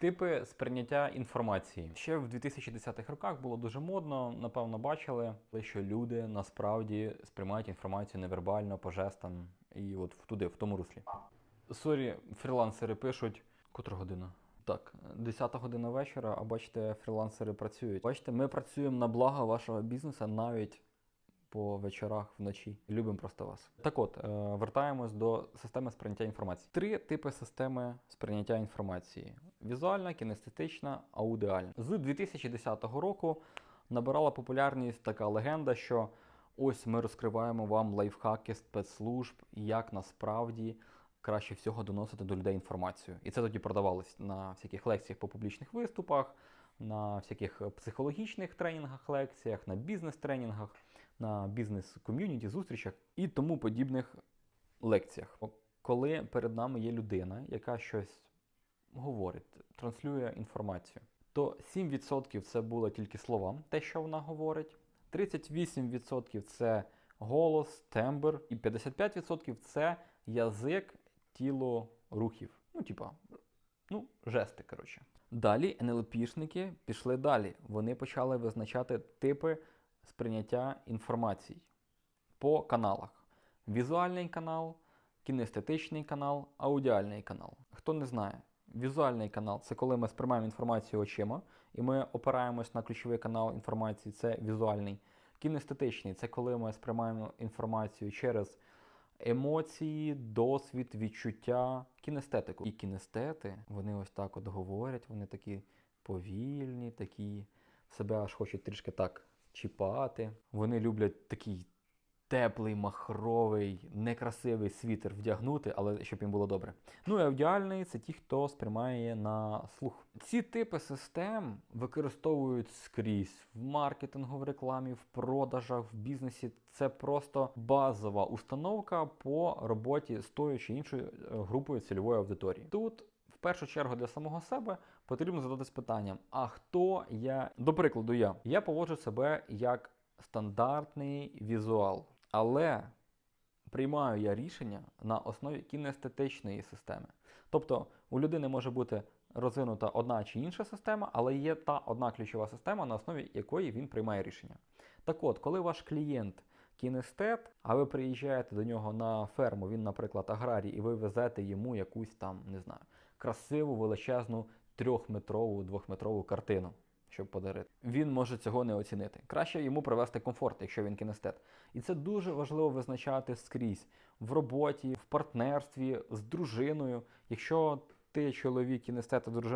Типи сприйняття інформації. Ще в 2010-х роках було дуже модно, напевно, бачили, що люди насправді сприймають інформацію невербально, по жестам і от туди, в тому руслі. Сорі, фрілансери пишуть, котра година? Так, 10 година вечора, а бачите, фрілансери працюють. Бачите, ми працюємо на благо вашого бізнесу навіть по вечорах вночі. Любимо просто вас. Так от, е, вертаємось до системи сприйняття інформації. Три типи системи сприйняття інформації: візуальна, кінестетична, аудіальна. З 2010 року набирала популярність така легенда, що ось ми розкриваємо вам лайфхаки спецслужб, як насправді краще всього доносити до людей інформацію. І це тоді продавалось на всяких лекціях по публічних виступах, на всяких психологічних тренінгах, лекціях, на бізнес-тренінгах, на бізнес-ком'юніті, зустрічах і тому подібних лекціях. Коли перед нами є людина, яка щось говорить, транслює інформацію, то 7% це було тільки слова, те, що вона говорить, 38% це голос, тембр, і 55% це язик, тіло, рухів. Ну, типа, ну, жести, коротше. Далі НЛПшники пішли далі. Вони почали визначати типи сприйняття інформації по каналах: візуальний канал, кінестетичний канал, аудіальний канал. Хто не знає, візуальний канал це коли ми сприймаємо інформацію очима, і ми опираємось на ключовий канал інформації, це візуальний. Кінестетичний це коли ми сприймаємо інформацію через емоції, досвід, відчуття, кінестетику. І кінестети, вони ось так от говорять, вони такі повільні, такі себе аж хочуть трішки так чіпати. Вони люблять такий теплий, махровий, некрасивий світер вдягнути, але щоб їм було добре. Ну і аудіальний це ті, хто сприймає на слух. Ці типи систем використовують скрізь в маркетингу, в рекламі, в продажах, в бізнесі. Це просто базова установка по роботі з тою чи іншою е, групою цільової аудиторії. Тут в першу чергу для самого себе потрібно задатись питанням: а хто я? До прикладу, я. Я поводжу себе як стандартний візуал, але приймаю я рішення на основі кінестетичної системи. Тобто у людини може бути розвинута одна чи інша система, але є та одна ключова система, на основі якої він приймає рішення. Так от, коли ваш клієнт кінестет, а ви приїжджаєте до нього на ферму, він, наприклад, аграрій, і ви везете йому якусь там, не знаю, красиву величезну трьохметрову, двохметрову картину. Щоб подарити, він може цього не оцінити. Краще йому привести комфорт, якщо він кінестет. І це дуже важливо визначати скрізь в роботі, в партнерстві з дружиною. Якщо ти чоловік кінестет, а дружина